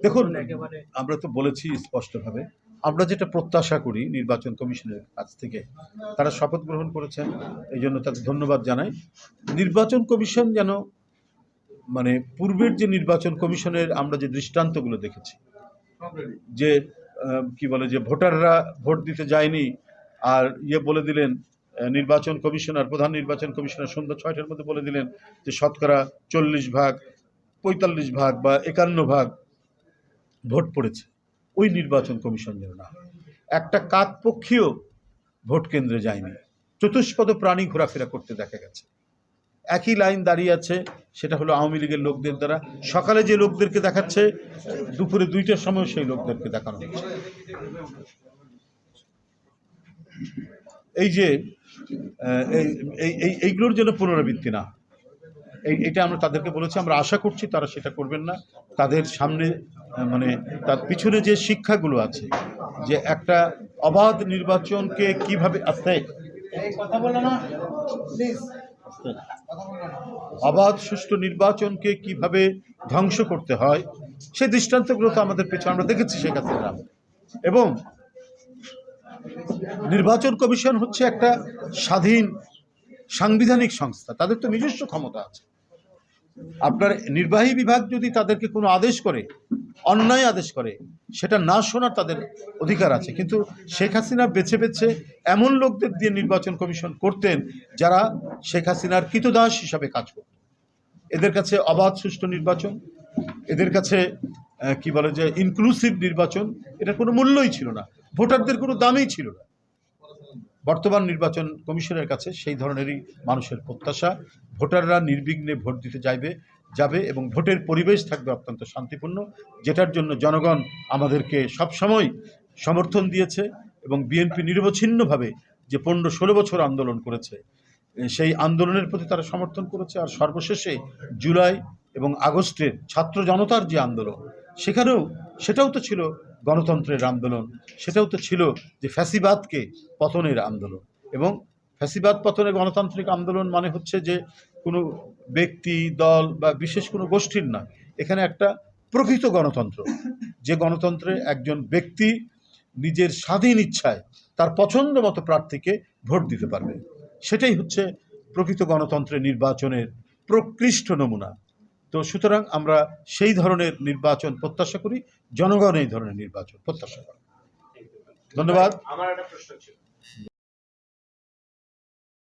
দেখুন আমরা তো বলেছি স্পষ্টভাবে। আমরা যেটা প্রত্যাশা করি নির্বাচন কমিশনের কাছ থেকে তারা শপথ গ্রহণ করেছেন এই জন্য তাদের ধন্যবাদ জানাই। নির্বাচন কমিশন যেন মানে পূর্বের যে নির্বাচন কমিশনের আমরা যে দৃষ্টান্তগুলো দেখেছি যে কি বলে যে ভোটাররা ভোট দিতে যায়নি আর ইয়ে বলে দিলেন নির্বাচন কমিশনার প্রধান নির্বাচন কমিশনার সন্ধ্যা ছয়টার মধ্যে বলে দিলেন যে শতকরা চল্লিশ ভাগ পঁয়তাল্লিশ ভাগ বা একান্ন ভাগ ভোট পড়েছে, ওই নির্বাচন কমিশন যেন না। একটা কাকপক্ষীয় ভোট কেন্দ্রে যায়নি, চতুষ্পদ প্রাণী ঘোরাফেরা করতে দেখা গেছে। একই লাইন দাঁড়িয়ে আছে, সেটা হলো আওয়ামী লীগের লোকদের দ্বারা। সকালে যে লোকদেরকে দেখাচ্ছে, দুপুরে দুইটার সময় সেই লোকদেরকে দেখানো হচ্ছে। এই যে এই- এই- এই- এইগুলোর জন্য পুনরাবৃত্তি না এটা আমরা তাদেরকে বলেছি, আমরা আশা করছি তারা সেটা করবেন না। তাদের সামনে মানে তার পিছনে যে শিক্ষাগুলো আছে, যে একটা অবাধ নির্বাচনকে কীভাবে আস্তে অবাধ সুষ্ঠু নির্বাচনকে কীভাবে ধ্বংস করতে হয় সেই দৃষ্টান্তগুলো তো আমাদের পেছনে, আমরা দেখেছি শেখ হাসিনা। এবং নির্বাচন কমিশন হচ্ছে একটা স্বাধীন সাংবিধানিক সংস্থা, তাদের তো নিজস্ব ক্ষমতা আছে। আপনার নির্বাহী বিভাগ যদি তাদেরকে কোনো আদেশ করে, অন্যায় আদেশ করে, সেটা না শোনার তাদের অধিকার আছে। কিন্তু শেখ হাসিনা বেছে বেছে এমন লোকদের দিয়ে নির্বাচন কমিশন করতেন যারা শেখ হাসিনার কৃতদাস হিসাবে কাজ করত। এদের কাছে অবাধ, সুষ্ঠু নির্বাচন, এদের কাছে কি বলে যে ইনক্লুসিভ নির্বাচন এটার কোনো মূল্যই ছিল না। ভোটারদের কোনো দামই ছিল না। বর্তমান নির্বাচন কমিশনের কাছে সেই ধরনেরই মানুষের প্রত্যাশা। ভোটাররা নির্বিঘ্নে ভোট দিতে যাইবে, যাবে এবং ভোটের পরিবেশ থাকবে অত্যন্ত শান্তিপূর্ণ, যেটার জন্য জনগণ আমাদেরকে সবসময় সমর্থন দিয়েছে এবং বিএনপি নিরবচ্ছিন্নভাবে যে পনেরো ষোলো বছর আন্দোলন করেছে সেই আন্দোলনের প্রতি তারা সমর্থন করেছে। আর সর্বশেষে জুলাই এবং আগস্টের ছাত্র জনতার যে আন্দোলন, সেখানেও সেটাও তো ছিল গণতন্ত্রের আন্দোলন। সেটাও তো ছিল যে ফ্যাসিবাদকে পতনের আন্দোলন। এবং ফ্যাসিবাদ পতনে গণতান্ত্রিক আন্দোলন মানে হচ্ছে যে কোনো ব্যক্তি, দল বা বিশেষ কোনো গোষ্ঠীর না। এখানে একটা প্রকৃত গণতন্ত্র। যে গণতন্ত্রে একজন ব্যক্তি নিজের স্বাধীন ইচ্ছায় তার পছন্দ মতো প্রার্থীকে ভোট দিতে পারবে। সেটাই হচ্ছে প্রকৃত গণতন্ত্রের নির্বাচনের প্রকৃষ্ট নমুনা। তো সুতরাং আমরা সেই ধরনের নির্বাচন প্রত্যাশা করি, জনগণ এই ধরনের নির্বাচন প্রত্যাশা করে। ধন্যবাদ। আমার একটা প্রশ্ন ছিল।